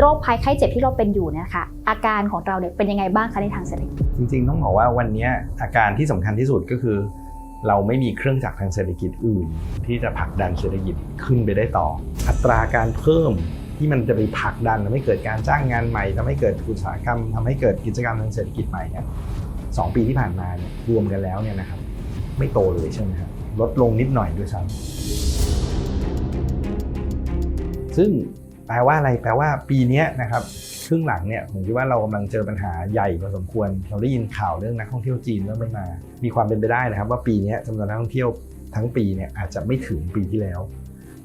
โรคภัยไข้เจ็บที่เราเป็นอยู่เนี่ยค่ะอาการของเราเนี่ยเป็นยังไงบ้างคะในทางเศรษฐกิจจริงๆ ต้องบอกว่าวันนี้อาการที่สำคัญที่สุดก็คือ เราไม่มีเครื่องจักรทางเศรษฐกิจอื่น ที่จะผลักดันเศรษฐกิจขึ้นไปได้ต่อ อัตราการเพิ่มที่มันจะไปผลักดันทำให้เกิดการจ้างงานใหม่ทำให้เกิดอุตสาหกรรมทำให้เกิดกิจกรรมทางเศรษฐกิจใหม่เนี่ยสองปีที่ผ่านมาเนี่ยรวมกันแล้วเนี่ยนะครับไม่โตเลยใช่ไหมครับลดลงนิดหน่อยด้วยซ้ำซึ่ง แปลว่าอะไรแปลว่าปีนี้นะครับครึ่งหลังเนี่ยผมคิดว่าเรากำลังเจอปัญหาใหญ่พอสมควร เราได้ยินข่าวเรื่องนักท่องเที่ยวจีนเริ่มไม่มา มีความเป็นไปได้นะครับ ว่าปีนี้จำนวนนักท่องเที่ยวทั้งปีเนี่ยอาจจะไม่ถึงปีที่แล้ว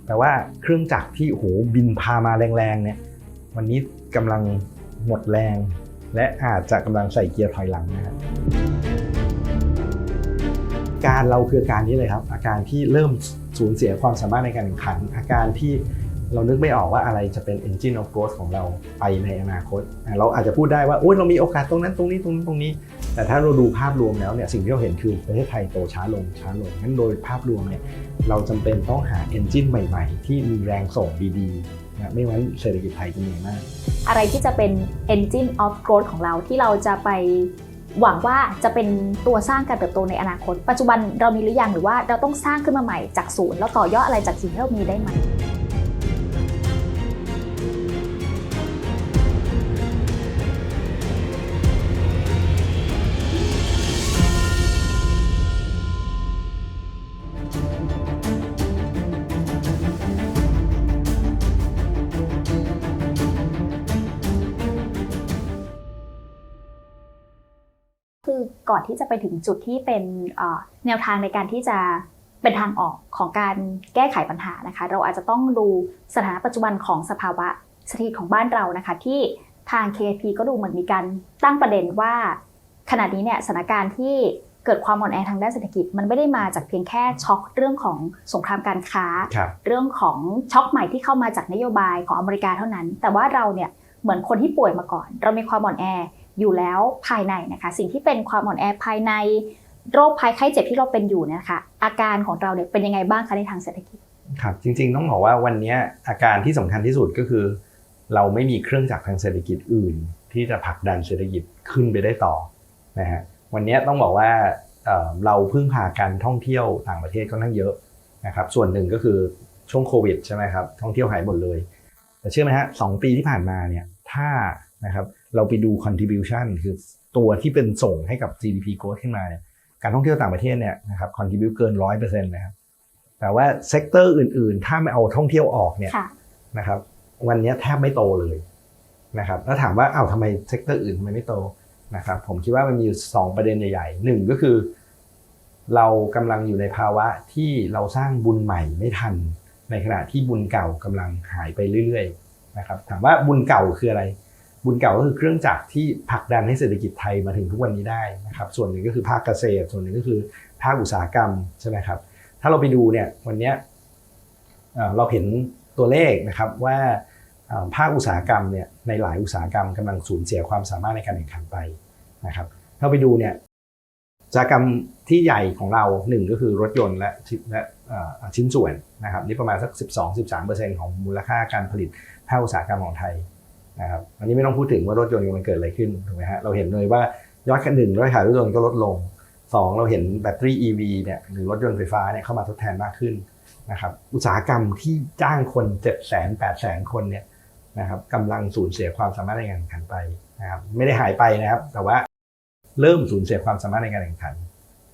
แต่ว่าเครื่องจักรที่โอ้โหบินพามาแรงๆเนี่ยวันนี้กำลังหมดแรง และอาจจะกำลังใส่เกียร์ถอยหลังนะครับการเราคืออาการนี้เลยครับ อาการที่เริ่มสูญเสียความสามารถในการแข่งขัน อาการที่ เรานึกไม่ออกว่าอะไรจะเป็น engine of growth ของเราไปในอนาคต เราอาจจะพูดได้ว่าโอ้ยเรามีโอกาสตรงนั้นตรงนี้ตรงนี้ตรงนี้ แต่ถ้าเราดูภาพรวมแล้วเนี่ยสิ่งที่เราเห็นคือประเทศไทยโตช้าลงช้าลงงั้นโดยภาพรวมเนี่ยเราจำเป็นต้องหา engine ใหม่ ๆ ที่มีแรงส่งดีๆนะไม่งั้นเศรษฐกิจไทยจะเหนื่อยมาก อะไรที่จะเป็น engine of growth ของเราที่เราจะไปหวังว่าจะเป็นตัวสร้างการเติบโตในอนาคต ปัจจุบันเรามีหรือยังหรือว่าเราต้องสร้างขึ้นมาใหม่จากศูนย์แล้วต่อยอดอะไรจากสิ่งที่เรามีได้ไหม ก่อนที่จะไปถึงจุดที่เป็นเอ่อแนวทางในการที่จะเป็นทางออกของการแก้ไขปัญหานะคะ เราอาจจะต้องดูสถานะปัจจุบันของสภาวะเศรษฐกิจของบ้านเรานะคะ ที่ทาง KP ก็ดูเหมือนมีการตั้งประเด็นว่า ขณะนี้เนี่ยสถานการณ์ที่เกิดความอ่อนแอทางด้านเศรษฐกิจ มันไม่ได้มาจากเพียงแค่ช็อคเรื่องของสงครามการค้าครับเรื่องของช็อคใหม่ที่เข้ามาจากนโยบายของอเมริกาเท่านั้น แต่ว่าเราเนี่ยเหมือนคนที่ป่วยมาก่อน เรามีความอ่อนแอ อยู่แล้วภายในนะคะ สิ่งที่เป็นความอ่อนแอภายในโรคภัยไข้เจ็บที่เราเป็นอยู่นะคะ อาการของเราเนี่ยเป็นยังไงบ้างคะในทางเศรษฐกิจครับจริงๆต้องบอกว่าวันนี้อาการที่สำคัญที่สุดก็คือ เราไม่มีเครื่องจักรทางเศรษฐกิจอื่น ที่จะผลักดันเศรษฐกิจขึ้นไปได้ต่อนะฮะวันนี้ต้องบอกว่าเเราพึ่งพาการท่องเที่ยวต่างประเทศค่อนข้างเยอะนะครับส่วนหนึ่งก็คือช่วงโควิดใช่ไหมครับท่องเที่ยวหายหมดเลย แต่เชื่อไหมฮะสองปีที่ผ่านมาเนี่ยถ้า นะครับเราไปดู contribution คือตัวที่เป็นส่งให้กับ GDP growth ขึ้นมาเนี่ยการท่องเที่ยวต่างประเทศเนี่ยนะครับ contribute เกินร้อยเปอร์เซ็นต์นะครับแต่ว่าเซกเตอร์อื่นๆ ถ้าไม่เอาท่องเที่ยวออกเนี่ยค่ะนะครับวันนี้แทบไม่โตเลยนะครับแล้วถามว่าอ้าวทำไมเซกเตอร์อื่นทำไมไม่โตนะครับผมคิดว่ามันมีอยู่สองประเด็นใหญ่ๆหนึ่งก็คือ เรากำลังอยู่ในภาวะที่เราสร้างบุญใหม่ไม่ทัน ในขณะที่บุญเก่ากำลังหายไปเรื่อยๆนะครับถามว่าบุญเก่าคืออะไร บุญเก่าก็คือเครื่องจักรที่ผลักดันให้เศรษฐกิจไทยมาถึงทุกวันนี้ได้นะครับ ส่วนหนึ่งก็คือภาคเกษตร ส่วนหนึ่งก็คือภาคอุตสาหกรรมใช่ไหมครับ ถ้าเราไปดูเนี่ยวันนี้เราเห็นตัวเลขนะครับว่าภาคอุตสาหกรรมเนี่ยในหลายอุตสาหกรรมกำลังสูญเสียความสามารถในการแข่งขันไปนะครับ ถ้าไปดูเนี่ยอุตสาหกรรมที่ใหญ่ของเราหนึ่งก็คือรถยนต์และชิ้นและชิ้นส่วนนะครับนี่ประมาณสัก 12-13%ของมูลค่าการผลิตภาคอุตสาหกรรมของไทย นะครับอันนี้ไม่ต้องพูดถึงว่ารถยนต์กำลังเกิดอะไรขึ้นถูกไหมฮะเราเห็นเลยว่ายอดขนึ่งยอดขายรถยนต์ก็ลดลงสองเราเห็นแบตเตอรี่ EV เนี่ยหรือรถยนต์ไฟฟ้าเนี่ยเข้ามาทดแทนมากขึ้นนะครับอุตสาหกรรมที่จ้างคน7 0 0 0 0 0 8 0 0 0 คนเนี่ยนะครับกำลังสูญเสียความสามารถในการแข่งขันไปนะครับไม่ได้หายไปนะครับ แต่ว่าเริ่มสูญเสียความสามารถในการแข่งขัน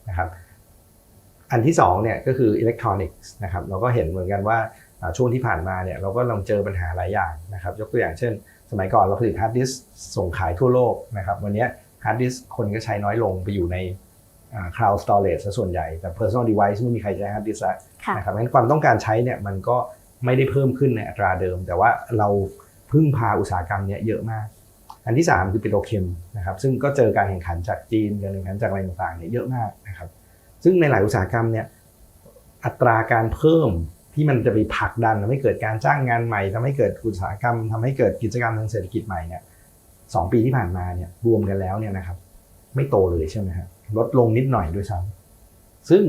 นะครับอันที่สองเนี่ยก็คืออิเล็กทรอนิกส์นะครับเราก็เห็นเหมือนกันว่าช่วงที่ผ่านมาเนี่ยเราก็ลองเจอปัญหาหลายอย่างนะครับ ยกตัวอย่างเช่น สมัยก่อนเราผลิตฮาร์ดดิสส่งขายทั่วโลกนะครับวันนี้ฮาร์ดดิสคนก็ใช้น้อยลงไปอยู่ในอ่า cloud storage ซะส่วนใหญ่ แต่ personal device ไม่มีใครใช้ hard disk แล้วค่ะนะครับงั้นความต้องการใช้เนี่ยมันก็ไม่ได้เพิ่มขึ้นในอัตราเดิม แต่ว่าเราพึ่งพาอุตสาหกรรมเนี้ยเยอะมาก อันที่ 3 คือปิโตรเคมนะครับซึ่งก็เจอการแข่งขันจากจีนการแข่งขันจากอะไรต่างๆเนี่ยเยอะมากนะครับซึ่งในหลายอุตสาหกรรมเนี่ยอัตราการเพิ่ม ที่มันจะไปผลักดันทำให้เกิดการจ้างงานใหม่ทำให้เกิดอุตสาหกรรมทำให้เกิดกิจกรรมทางเศรษฐกิจใหม่เนี่ยสองปีที่ผ่านมาเนี่ยรวมกันแล้วเนี่ยนะครับไม่โตเลยใช่ไหมครับลดลงนิดหน่อยด้วยซ้ำซึ่ง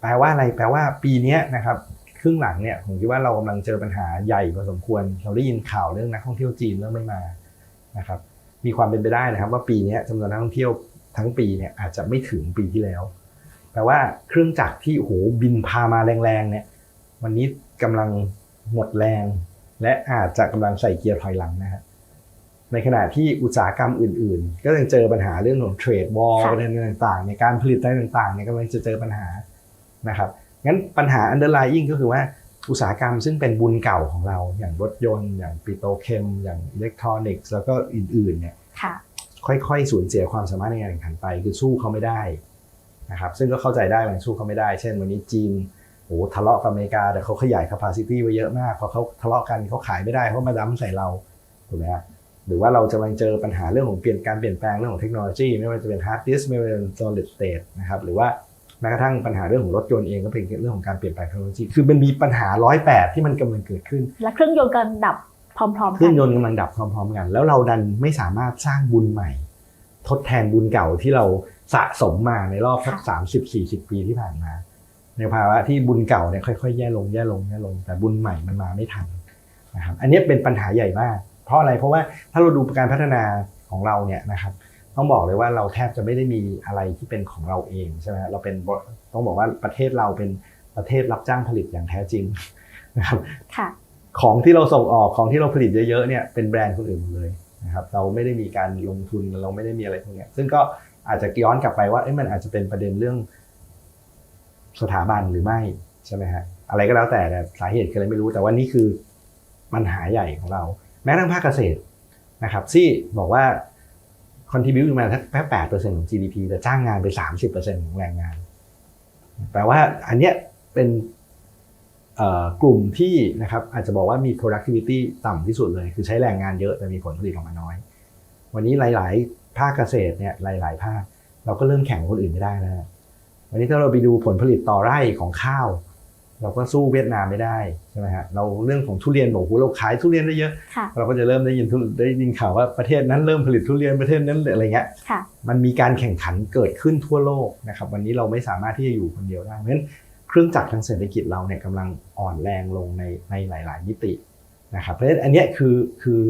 แปลว่าอะไรแปลว่าปีนี้นะครับครึ่งหลังเนี่ยผมคิดว่าเรากำลังเจอปัญหาใหญ่พอสมควร เราได้ยินข่าวเรื่องนักท่องเที่ยวจีนเริ่มไม่มานะครับมีความเป็นไปได้นะครับ ว่าปีนี้จำนวนนักท่องเที่ยวทั้งปีเนี่ยอาจจะไม่ถึงปีที่แล้ว แปลว่าเครื่องจักรที่โหบินพามาแรงๆเนี่ย วันนี้กำลังหมดแรง และอาจจะกำลังใส่เกียร์ถอยหลังนะฮะในขณะที่อุตสาหกรรมอื่นๆ ก็ยังเจอปัญหาเรื่องของเทรดวอลค่ะประเด็นต่างๆ ในการผลิตอะไรต่างๆเนี่ยกำลังจะเจอปัญหานะครับงั้นปัญหา underlying ก็คือว่าอุตสาหกรรมซึ่งเป็นบุญเก่าของเรา อย่างรถยนต์ อย่างปิโตรเคมอย่างอิเล็กทรอนิกส์แล้วก็อื่นๆเนี่ยค่ะค่อยๆสูญเสียความสามารถในการแข่งขันไป คือสู้เขาไม่ได้นะครับซึ่งก็เข้าใจได้มันสู้เขาไม่ได้ เช่น วันนี้จีน โอ้โหทะเลาะกับอเมริกาแต่เขาขยาย capacity ไว้เยอะมากพอเขาทะเลาะกันเขาขายไม่ได้เขามาดั้มใส่เราถูกไหมฮะหรือว่าเราจะกำลังเจอปัญหาเรื่องของเปลี่ยนการเปลี่ยนแปลงเรื่องของเทคโนโลยี ไม่ว่าจะเป็น hard disk ไม่ว่าจะเป็น solid state นะครับหรือว่าแม้กระทั่งปัญหาเรื่องของรถยนต์เองก็เป็นเรื่องของการเปลี่ยนแปลงเทคโนโลยีคือมันมีปัญหาร้อยแปดที่มันกำลังเกิดขึ้น และเครื่องยนต์กำลังดับพร้อมๆเคกัรื่อนงยนต์กำลังดับพร้อม ๆ กัน แล้วเราดันไม่สามารถสร้างบุญใหม่ ทดแทนบุญเก่าที่เราสะสมมาในรอบสักสามสิบสี่สิบปีที่ผ่านมา ในภาวะที่บุญเก่าเนี่ยค่อยๆแย่ลงแย่ลงแย่ลง แต่บุญใหม่มันมาไม่ทันนะครับอันนี้เป็นปัญหาใหญ่มาก เพราะอะไรเพราะว่าถ้าเราดูการพัฒนาของเราเนี่ยนะครับต้องบอกเลยว่าเราแทบจะไม่ได้มีอะไรที่เป็นของเราเองใช่ไหมฮะเราเป็นบต้องบอกว่าประเทศเราเป็นประเทศรับจ้างผลิตอย่างแท้จริงนะครับค่ะของที่เราส่งออกของที่เราผลิตเยอะๆเนี่ยเป็นแบรนด์คนอื่นหมดเลยนะครับเราไม่ได้มีการลงทุนเราไม่ได้มีอะไรพวกเนี้ยซึ่งก็อาจจะย้อนกลับไปว่าเอ๊ะมันอาจจะเป็นประเด็นเรื่อง สถาบันหรือไม่ใช่ไหมฮะอะไรก็แล้วแต่แต่สาเหตุคืออะไรไม่รู้ แต่ว่านี่คือปัญหาใหญ่ของเรา แม้ทั่งภาคเกษตรนะครับที่บอกว่าคอนทิบิวมาแค่แปดเปอร์เซ็นต์ของ GDP แต่จ้างงานไปสามสิบเปอร์เซ็นต์ของแรงงาน แปลว่าอันเนี้ยเป็นกลุ่มที่นะครับอาจจะบอกว่ามี productivity ต่ำที่สุดเลย คือใช้แรงงานเยอะแต่มีผลผลิตออกมาน้อย วันนี้หลาย ๆ ภาคเกษตรเนี่ยหลาย ๆ ภาค เราก็เริ่มแข่งกับคนอื่นไม่ได้แล้ว นะวันนี้ถ้าเราไปดูผลผลิตต่อไร่ของข้าว เราก็สู้เวียดนามไม่ได้ใช่ไหมฮะเราเรื่องของทุเรียนบอกโอ้โหเราขายทุเรียนได้เยอะค่ะเราก็จะเริ่มได้ยินทุได้ยินข่าวว่าประเทศนั้นเริ่มผลิตทุเรียนประเทศนั้นอะไรเงี้ยค่ะมันมีการแข่งขันเกิดขึ้นทั่วโลกนะครับวันนี้เราไม่สามารถที่จะอยู่คนเดียวได้เพราะฉะนั้นเครื่องจักรทางเศรษฐกิจเราเนี่ยกำลังอ่อนแรงลงในในหลาย ๆ มิตินะครับเพราะฉะนั้นอันเนี้ยคือคือ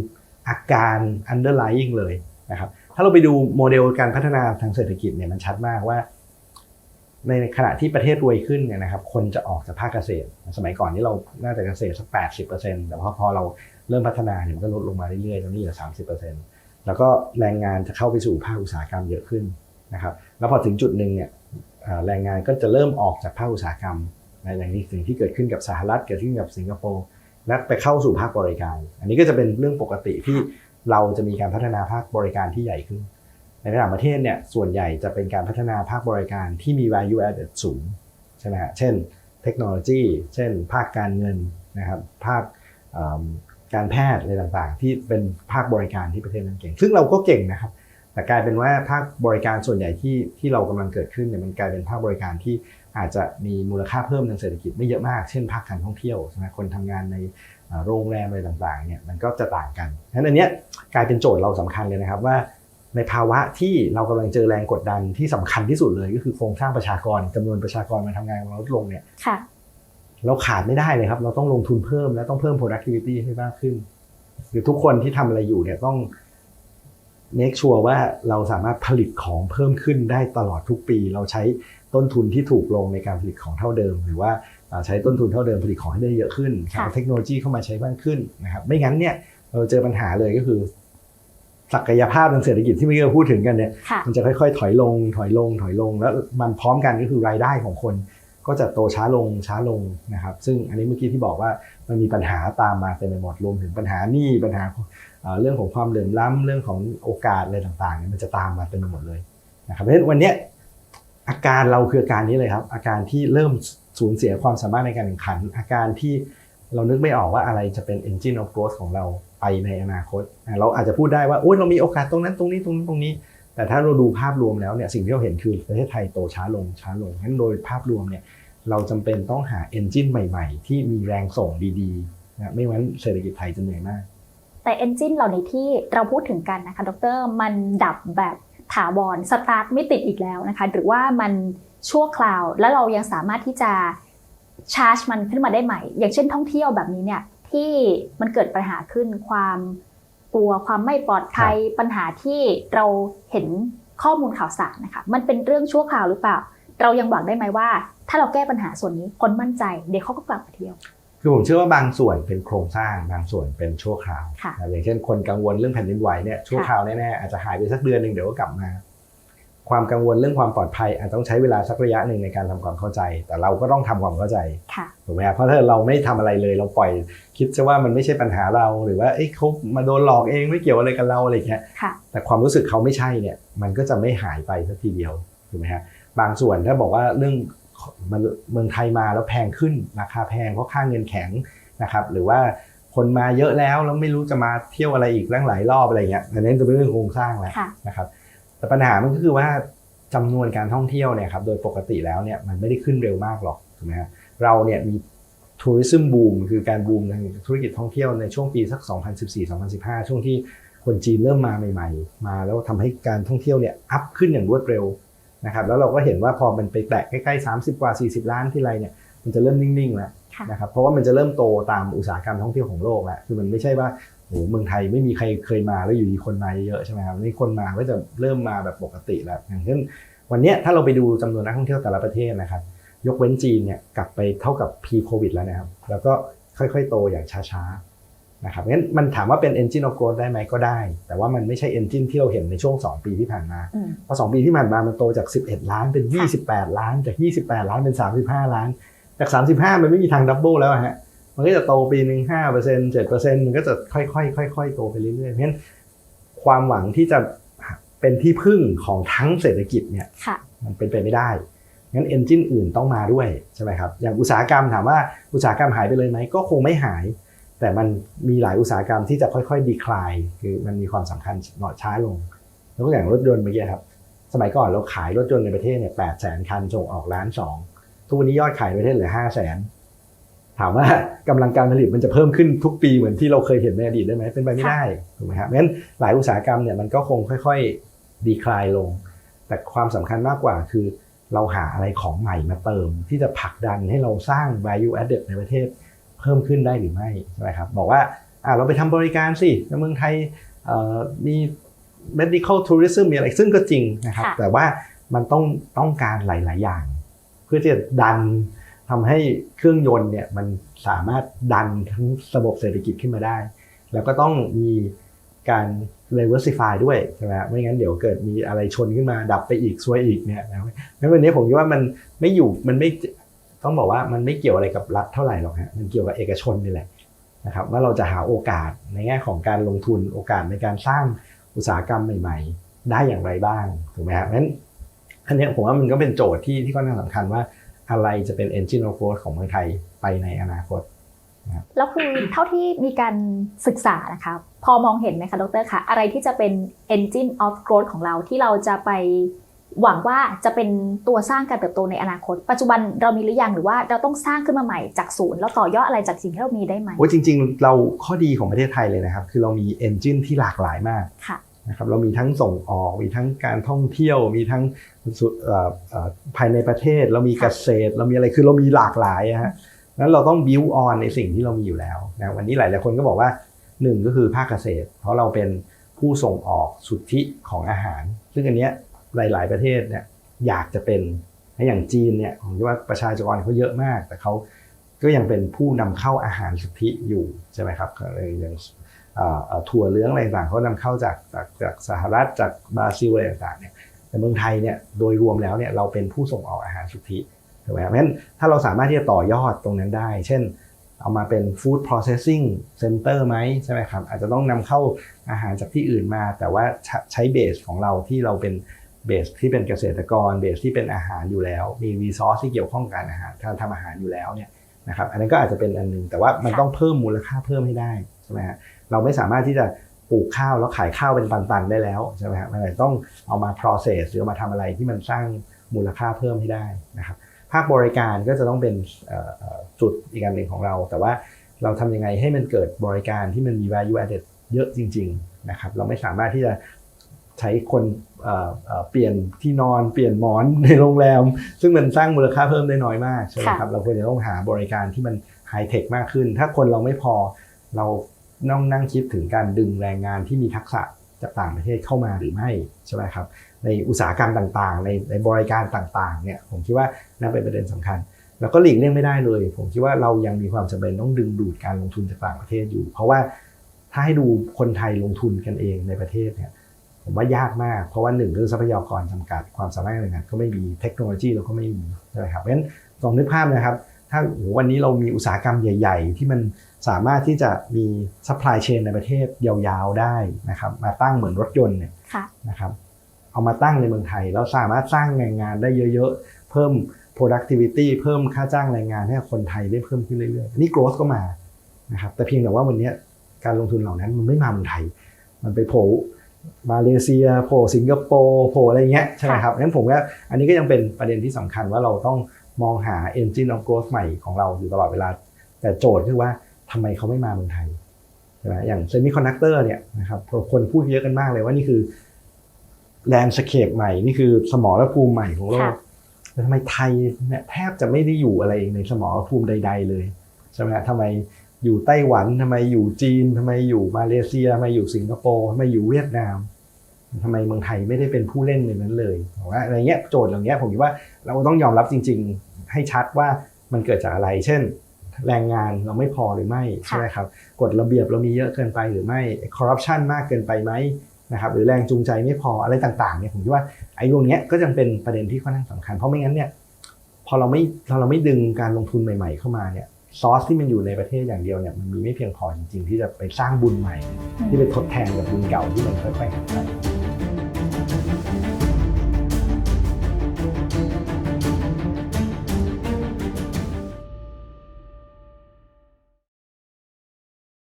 อาการ underlying เลยนะครับถ้าเราไปดูโมเดลการพัฒนาทางเศรษฐกิจเนี่ยมันชัดมากว่า ในขณะที่ประเทศรวยขึ้นเนี่ยนะครับคนจะออกจากภาคเกษตร สมัยก่อนนี่เราน่าจะเกษตรสัก 80%แต่พอพอเราเริ่มพัฒนาเนี่ยมันก็ลดลงมาเรื่อยๆตอนนี้เหลือ 30%แล้วก็แรงงานจะเข้าไปสู่ภาคอุตสาหกรรมเยอะขึ้นนะครับแล้วพอถึงจุดหนึ่งเนี่ยแรงงานก็จะเริ่มออกจากภาคอุตสาหกรรมในอย่างนี้สิ่งที่เกิดขึ้นกับสหรัฐเกิดขึ้นกับสิงคโปร์และไปเข้าสู่ภาคบริการ อันนี้ก็จะเป็นเรื่องปกติที่เราจะมีการพัฒนาภาคบริการที่ใหญ่ขึ้น ในต่างประเทศเนี่ยส่วนใหญ่จะเป็นการพัฒนาภาคบริการที่มี value added สูงใช่ไหมฮะเช่นเทคโนโลยี เช่น ภาคการเงินนะครับภาคการแพทย์อะไรต่างๆ ที่เป็นภาคบริการที่ประเทศนั้นเก่ง ซึ่งเราก็เก่งนะครับ แต่กลายเป็นว่าภาคบริการส่วนใหญ่ที่ที่เรากำลังเกิดขึ้นเนี่ยมันกลายเป็นภาคบริการที่อาจจะมีมูลค่าเพิ่มทางเศรษฐกิจไม่เยอะมาก เช่นภาคการท่องเที่ยวใช่ไหมคนทำงานในโรงแรมอะไรต่างๆเนี่ยมันก็จะต่างกันฉะนั้นอันเนี้ยกลายเป็นโจทย์เราสำคัญเลยนะครับว่า ในภาวะที่เรากำลังเจอแรงกดดันที่สำคัญที่สุดเลยก็คือโครงสร้างประชากรจำนวนประชากรมาทำงานของเราลดลงเนี่ยค่ะเราขาดไม่ได้เลยครับ เราต้องลงทุนเพิ่มและต้องเพิ่ม productivity ให้มากขึ้น หรือทุกคนที่ทำอะไรอยู่เนี่ยต้อง make sure ว่าเราสามารถผลิตของเพิ่มขึ้นได้ตลอดทุกปี เราใช้ต้นทุนที่ถูกลงในการผลิตของเท่าเดิม หรือว่าอ่าใช้ต้นทุนเท่าเดิมผลิตของให้ได้เยอะขึ้นค่ะเอาเทคโนโลยีเข้ามาใช้มากขึ้นนะครับ ไม่งั้นเนี่ยเราเจอปัญหาเลยก็คือ ศักยภาพทางเศรษฐกิจที่เมื่อกี้เราพูดถึงกันเนี่ยค่ะมันจะค่อยๆ ถอยลง ถอยลง ถอยลง แล้วมันพร้อมกันก็คือรายได้ของคน ก็จะโตช้าลงช้าลงนะครับ ซึ่งอันนี้เมื่อกี้ที่บอกว่ามันมีปัญหาตามมาเต็มไปหมดรวมถึงปัญหาหนี้ปัญหาเอ่อเรื่องของความเหลื่อมล้ำเรื่องของโอกาสอะไรต่างๆเนี่ยมันจะตามมาเต็มไปหมดเลยนะครับเพราะฉะนั้นวันเนี้ยอาการเราคืออาการนี้เลยครับ อาการที่เริ่มสูญเสียความสามารถในการแข่งขัน อาการที่ เรานึกไม่ออกว่าอะไรจะเป็น engine of growth ของเราไปในอนาคต เราอาจจะพูดได้ว่าโอ้ยเรามีโอกาสตรงนั้นตรงนี้ตรงนี้ตรงนี้ แต่ถ้าเราดูภาพรวมแล้วเนี่ยสิ่งที่เราเห็นคือประเทศไทยโตช้าลงช้าลงงั้นโดยภาพรวมเนี่ยเราจำเป็นต้องหา engine ใหม่ ๆ ที่มีแรงส่งดีๆนะไม่งั้นเศรษฐกิจไทยจะเหนื่อยมาก แต่เอนจินเหล่านี้ที่เราพูดถึงกันนะคะดรมันดับแบบถาวรสตาร์ทไม่ติดอีกแล้วนะคะหรือว่ามันชั่วคราว แล้วเรายังสามารถที่จะ ชาร์จมันขึ้นมาได้ใหม่ อย่างเช่นท่องเที่ยวแบบนี้เนี่ยที่มันเกิดปัญหาขึ้นความกลัวความไม่ปลอดภัยปัญหาที่เราเห็นข้อมูลข่าวสารนะคะมันเป็นเรื่องชั่วคราวหรือเปล่า เรายังหวังได้ไหมว่า ถ้าเราแก้ปัญหาส่วนนี้คนมั่นใจเดี๋ยวเขาก็กลับมาเที่ยวคือผมเชื่อว่าบางส่วนเป็นโครงสร้างบางส่วนเป็นชั่วคราวค่ะนะอย่างเช่นคนกังวลเรื่องแผ่นดินไหวเนี่ยชั่วคราวแน่ๆอาจจะหายไปสักเดือนหนึ่งเดี๋ยวก็กลับมา ความกังวลเรื่องความปลอดภัยอาจต้องใช้เวลาสักระยะหนึ่งในการทำความเข้าใจ แต่เราก็ต้องทำความเข้าใจค่ะถูกไหมครับเพราะถ้าเราไม่ทำอะไรเลยเราปล่อย คิดซะว่ามันไม่ใช่ปัญหาเราหรือว่าเอ้ยเขามาโดนหลอกเองไม่เกี่ยวอะไรกับเราอะไรอย่างเงี้ยค่ะแต่ความรู้สึกเขาไม่ใช่เนี่ยมันก็จะไม่หายไปสักทีเดียวถูกไหมฮะบางส่วนถ้าบอกว่าเรื่องมันเมืองไทยมาแล้วแพงขึ้นราคาแพงเพราะค่าเงินแข็งนะครับหรือว่าคนมาเยอะแล้วแล้วไม่รู้จะมาเที่ยวอะไรอีกตั้งหลายรอบอะไรเงี้ยอันนี้จะเป็นเรื่องโครงสร้างแล้วค่ะนะครับ แต่ปัญหามันก็คือว่าจำนวนการท่องเที่ยวเนี่ยครับโดยปกติแล้วเนี่ยมันไม่ได้ขึ้นเร็วมากหรอกถูกไหมฮะเราเนี่ยมีทัวริซึมบูมคือการบูมทางธุรกิจท่องเที่ยวในช่วงปีสัก 2014-2015 ช่วงที่คนจีนเริ่มมาใหม่ ๆ มาแล้วทำให้การท่องเที่ยวเนี่ยอัพขึ้นอย่างรวดเร็วนะครับแล้วเราก็เห็นว่าพอมันไปแตะใกล้ๆ 30 กว่า 40 ล้านที่ไรเนี่ยมันจะเริ่มนิ่งๆแล้วนะครับเพราะว่ามันจะเริ่มโตตามอุตสาหกรรมท่องเที่ยวของโลกแล้วคือมันไม่ใช่ว่า โอ้โหเมืองไทยไม่มีใครเคยมาแล้วอยู่ดีคนมาเยอะๆใช่ไหมครับนี่คนมาก็จะเริ่มมาแบบปกติแล้วอย่างเช่นวันเนี้ยถ้าเราไปดูจำนวนนักท่องเที่ยวแต่ละประเทศนะครับ ยกเว้นจีนเนี่ยกลับไปเท่ากับ pre covid แล้วนะครับ แล้วก็ค่อยๆ โตอย่างช้าๆนะครับงั้นมันถามว่าเป็น engine of growth ได้ไหมก็ได้ แต่ว่ามันไม่ใช่ engine ที่เราเห็นในช่วง 2 ปีที่ผ่านมาอืมเพราะ2ปีที่ผ่านมามันโตจาก 11 ล้านเป็น 28 ล้านจาก 28 ล้านเป็น 35 ล้าน จาก 35 มันไม่มีทางดับเบิลแล้วอะฮะ มันก็จะโตปีหนึ่ง5% 7%มันก็จะค่อยๆค่อยๆโตไปเรื่อยๆเพราะฉะนั้นความหวังที่จะเป็นที่พึ่งของทั้งเศรษฐกิจเนี่ยค่ะมันเป็นไปไม่ได้งั้นเอนจินอื่นต้องมาด้วยใช่ไหมครับอย่างอุตสาหกรรมถามว่าอุตสาหกรรมหายไปเลยไหมก็คงไม่หาย แต่มันมีหลายอุตสาหกรรมที่จะค่อยๆดีคลายคือมันมีความสำคัญหน่อยช้าลงยกตัวอย่างรถยนต์เมื่อกี้ครับสมัยก่อนเราขายรถยนต์ในประเทศเนี่ยแปดแสนคันส่งออกล้านสองทุกวันนี้ยอดขายในประเทศเหลือห้าแสน ถามว่ากำลังการผลิตมันจะเพิ่มขึ้นทุกปีเหมือนที่เราเคยเห็นในอดีตได้ไหมเป็นไปไม่ได้ถูกไหมครับงั้นหลายอุตสาหกรรมเนี่ยมันก็คงค่อยๆดีคลายลง แต่ความสำคัญมากกว่าคือ เราหาอะไรของใหม่มาเติม ที่จะผลักดันให้เราสร้าง value added ในประเทศเพิ่มขึ้นได้หรือไม่ใช่ไหมครับบอกว่าอะเราไปทำบริการสิในเมืองไทยเอ่อมี medical tourism มีอะไรซึ่งก็จริงนะครับค่ะแต่ว่ามันต้องต้องการหลาย ๆ อย่าง เพื่อที่จะดัน ทำให้เครื่องยนต์เนี่ยมันสามารถดันทั้งระบบเศรษฐกิจขึ้นมาได้ แล้วก็ต้องมีการ diversify ด้วยใช่ไหมไม่งั้นเดี๋ยวเกิดมีอะไรชนขึ้นมาดับไปอีกซวยอีกเนี่ยนะงั้นวันนี้ผมคิดว่ามันไม่อยู่มันไม่ต้องบอกว่ามันไม่เกี่ยวอะไรกับรัฐเท่าไหร่หรอกฮะมันเกี่ยวกับเอกชนนี่แหละนะครับว่าเราจะหาโอกาสในแง่ของการลงทุนโอกาสในการสร้างอุตสาหกรรมใหม่ ๆ ได้อย่างไรบ้างถูกไหมฮะงั้นอันนี้ผมว่ามันก็เป็นโจทย์ที่ที่ค่อนข้างสำคัญว่า อะไรจะเป็น engine of growth ของเมืองไทยไปในอนาคตแล้วคือเท่าที่มีการศึกษานะคะพอมองเห็นไหมคะดรคะอะไรที่จะเป็น engine of growth ของเราที่เราจะไปหวังว่าจะเป็นตัวสร้างการเติบโตในอนาคต ปัจจุบันเรามีหรือยังหรือว่าเราต้องสร้างขึ้นมาใหม่จากศูนย์แล้วต่อยอดอะไรจากสิ่งที่เรามีได้ไหมโอ้ยจริง ๆ เราข้อดีของประเทศไทยเลยนะครับ คือเรามี engine ที่หลากหลายมากค่ะ นะครับเรามีทั้งส่งออกมีทั้งการท่องเที่ยว มีทั้งภายในประเทศ เรามีเกษตร เรามีอะไรคือเรามีหลากหลายอะฮะนั้นเราต้อง build on ในสิ่งที่เรามีอยู่แล้วนะวันนี้หลายๆคนก็บอกว่าหนึ่งก็คือภาคเกษตร เพราะเราเป็นผู้ส่งออกสุทธิของอาหาร ซึ่งอันเนี้ยหลาย ๆประเทศเนี่ยอยากจะเป็นอย่างจีนเนี่ยผมคิดว่าประชากรเขาเยอะมาก แต่เขาก็ยังเป็นผู้นำเข้าอาหารสุทธิอยู่ใช่ไหมครับอย่างเอ่อเอ่อ ถั่วเหลืองอะไรต่างเขานำเข้าจากจากจากสหรัฐจากบราซิลอะไรต่างเนี่ยแต่เมืองไทยเนี่ยโดยรวมแล้วเนี่ยเราเป็นผู้ส่งออกอาหารสุทธิถูกไหมครับเพราะฉะนั้นถ้าเราสามารถที่จะต่อยอดตรงนั้นได้ เช่นเอามาเป็น food processing center ไหมใช่ไหมครับอาจจะต้องนำเข้าอาหารจากที่อื่นมา แต่ว่าใช้เบสของเราที่เราเป็นเบสที่เป็นเกษตรกรเบสที่เป็นอาหารอยู่แล้ว มีรีซอสที่เกี่ยวข้องกับอาหารการทำอาหารอยู่แล้วเนี่ยนะครับอันนั้นก็อาจจะเป็นอันหนึงแต่ว่ามันต้องเพิ่มมูลค่าเพิ่มให้ได้ใช่ไหมฮะ เราไม่สามารถที่จะปลูกข้าวแล้วขายข้าวเป็นตันๆได้แล้วใช่ไหมครับมันอาจจะต้องเอามา process หรือมาทำอะไรที่มันสร้างมูลค่าเพิ่มให้ได้นะครับภาคบริการก็จะต้องเป็นจุดอีกอันหนึ่งของเรา แต่ว่าเราทำยังไงให้มันเกิดบริการที่มันมี value added เยอะจริงๆนะครับเราไม่สามารถที่จะใช้คนเปลี่ยนที่นอนเปลี่ยนหมอนในโรงแรม ซึ่งมันสร้างมูลค่าเพิ่มได้น้อยมากใช่ไหมครับเราควรจะต้องหาบริการที่มันไฮเทคมากขึ้น ถ้าคนเราไม่พอเรา ต้องนั่งคิดถึงการดึงแรงงานที่มีทักษะจากต่างประเทศเข้ามาหรือไม่ใช่ไหมครับในอุตสาหกรรมต่างๆ ในในบริการต่างๆเนี่ยผมคิดว่านั่นเป็นประเด็นสำคัญ แล้วก็หลีกเลี่ยงไม่ได้เลย ผมคิดว่าเรายังมีความจำเป็นต้องดึงดูดการลงทุนจากต่างประเทศอยู่ เพราะว่าถ้าให้ดูคนไทยลงทุนกันเองในประเทศเนี่ยผมว่ายากมาก เพราะว่าหนึ่งเรื่องทรัพยากรจำกัดความสามารถในงานก็ไม่มีเทคโนโลยีเราก็ไม่มีใช่ไหมครับเพราะฉะนั้นลองนึกภาพนะครับ ถ้าโอ้โหวันนี้เรามีอุตสาหกรรมใหญ่ ๆ ที่มันสามารถที่จะมีซัพพลายเชนในประเทศยาวๆได้นะครับ มาตั้งเหมือนรถยนต์เนี่ยค่ะนะครับ เอามาตั้งในเมืองไทย แล้วสามารถสร้างแรงงานได้เยอะๆ เพิ่ม productivity เพิ่มค่าจ้างแรงงานให้กับคนไทยได้เพิ่มขึ้นเรื่อยๆ นี่ growth ก็มานะครับ แต่เพียงแต่ว่าวันนี้การลงทุนเหล่านั้นมันไม่มาเมืองไทย มันไปโผล่มาเลเซียโผล่สิงคโปร์โผล่อะไรเงี้ยใช่ไหมครับงั้นผมว่าอันนี้ก็ยังเป็นประเด็นที่สำคัญว่าเราต้อง มองหา engine of growth ใหม่ของเราอยู่ตลอดเวลา แต่โจทย์คือว่าทำไมเขาไม่มาเมืองไทยใช่ไหมอย่างเซมิคอนดักเตอร์เนี่ยนะครับคนพูดเยอะกันมากเลยว่านี่คือแลนด์สเคปใหม่ นี่คือสมรภูมิใหม่ของโลกค่ะแต่ทำไมไทยเนี่ยแทบจะไม่ได้อยู่อะไรในสมรภูมิใด ๆ เลยใช่ไหมฮะทำไมอยู่ไต้หวันทำไมอยู่จีนทำไมอยู่มาเลเซียทำไมอยู่สิงคโปร์ทำไมอยู่เวียดนามทำไมเมืองไทยไม่ได้เป็นผู้เล่นในนั้นเลยผมว่าอะไรเงี้ยโจทย์เหล่านี้ผมคิดว่าเราต้องยอมรับจริง ๆ ให้ชัดว่ามันเกิดจากอะไร เช่น แรงงานเราไม่พอหรือไม่ใช่ไหมครับกฎระเบียบเรามีเยอะเกินไปหรือไม่คอร์รัปชันมากเกินไปไหมนะครับหรือแรงจูงใจไม่พออะไรต่างๆเนี่ยผมคิดว่าไอ้ตรงเนี้ยก็ยังเป็นประเด็นที่ค่อนข้างสำคัญ เพราะไม่งั้นเนี่ยพอเราไม่พอเราไม่ดึงการลงทุนใหม่ ๆ เข้ามาเนี่ยซอสที่มันอยู่ในประเทศอย่างเดียวเนี่ยมันมีไม่เพียงพอจริงๆ ที่จะไปสร้างบุญใหม่ ที่ไปทดแทนกับบุญเก่าที่มันค่อยๆหายไป